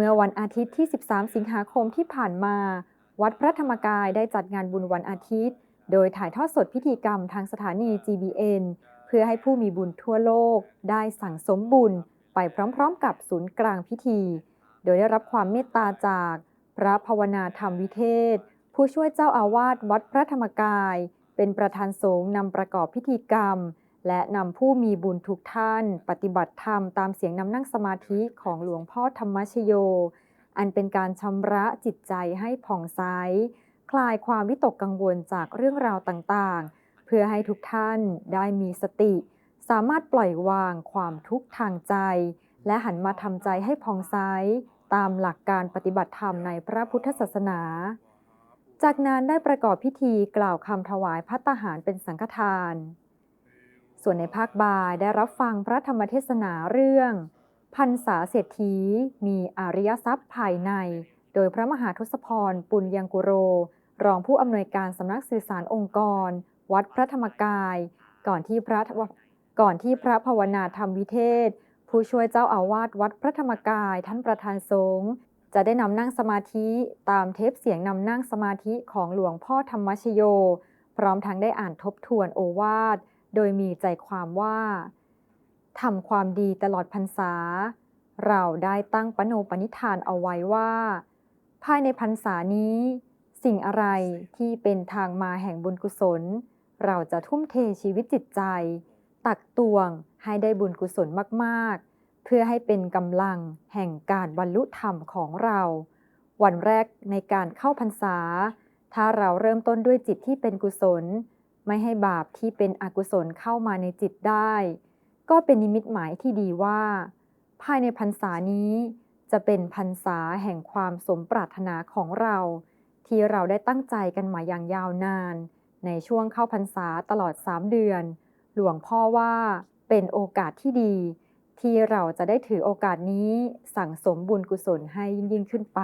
เมื่อวันอาทิตย์ที่ 13 สิงหาคมที่ผ่านมา วัดพระธรรมกายได้จัดงานบุญวันอาทิตย์ โดยถ่ายทอดสดพิธีกรรมทางสถานี GBN เพื่อให้ผู้มีบุญทั่วโลก ได้สั่งสมบุญไปพร้อมๆ กับศูนย์กลางพิธี โดยได้รับความเมตตาจากพระภาวนาธรรมวิเทศ ผู้ช่วยเจ้าอาวาสวัดพระธรรมกาย เป็นประธานสงฆ์นำประกอบพิธีกรรม และนำผู้มีบุญทุกท่าน ปฏิบัติธรรมตามเสียงนำนั่งสมาธิของหลวงพ่อธรรมชโย อันเป็นการชำระจิตใจให้ผ่องใส คลายความวิตกกังวลจากเรื่องราวต่างๆ เพื่อให้ทุกท่านได้มีสติ สามารถปล่อยวางความทุกข์ทางใจ และหันมาทำใจให้ผ่องใสตามหลักการปฏิบัติธรรมในพระพุทธศาสนา จากนั้นได้ประกอบพิธีกล่าวคำถวายพัตตาหารเป็นสังฆทาน ส่วนในภาคบ่ายได้รับฟังพระธรรมเทศนาเรื่อง พันษาเศรษฐีมีอริยทรัพย์ภายใน โดยพระมหาทศพรปุญยังกุโร รองผู้อำนวยการสำนักสื่อสารองค์กร วัดพระธรรมกาย ก่อนที่พระก่อนที่พระภาวนาธรรมวิเทศ ผู้ช่วยเจ้าอาวาสวัดพระธรรมกายท่านประธานสงฆ์จะได้นำนั่งสมาธิตามเทปเสียงนำนั่งสมาธิของหลวงพ่อธรรมชโย พร้อมทั้งได้อ่านทบทวนโอวาท โดยมีใจความว่าทำความดีตลอดพรรษา เราได้ตั้งปโนปณิธานเอาไว้ว่า ภายในพรรษานี้ สิ่งอะไรที่เป็นทางมาแห่งบุญกุศล เราจะทุ่มเทชีวิตจิตใจ ตักตวงให้ได้บุญกุศลมากๆ เพื่อให้เป็นกำลังแห่งการบรรลุธรรมของเรา วันแรกในการเข้าพรรษา ถ้าเราเริ่มต้นด้วยจิตที่เป็นกุศล ไม่ให้บาปที่เป็นอกุศลเข้ามาในจิตได้ ก็เป็นนิมิตหมายที่ดีว่า ภายในพรรษานี้จะเป็นพรรษาแห่งความสมปรารถนาของเรา ที่เราได้ตั้งใจกันมาอย่างยาวนาน ในช่วงเข้าพรรษาตลอด 3 เดือน หลวงพ่อว่าเป็นโอกาสที่ดี ที่เราจะได้ถือโอกาสนี้สั่งสมบุญกุศลให้ยิ่งยิ่งขึ้นไป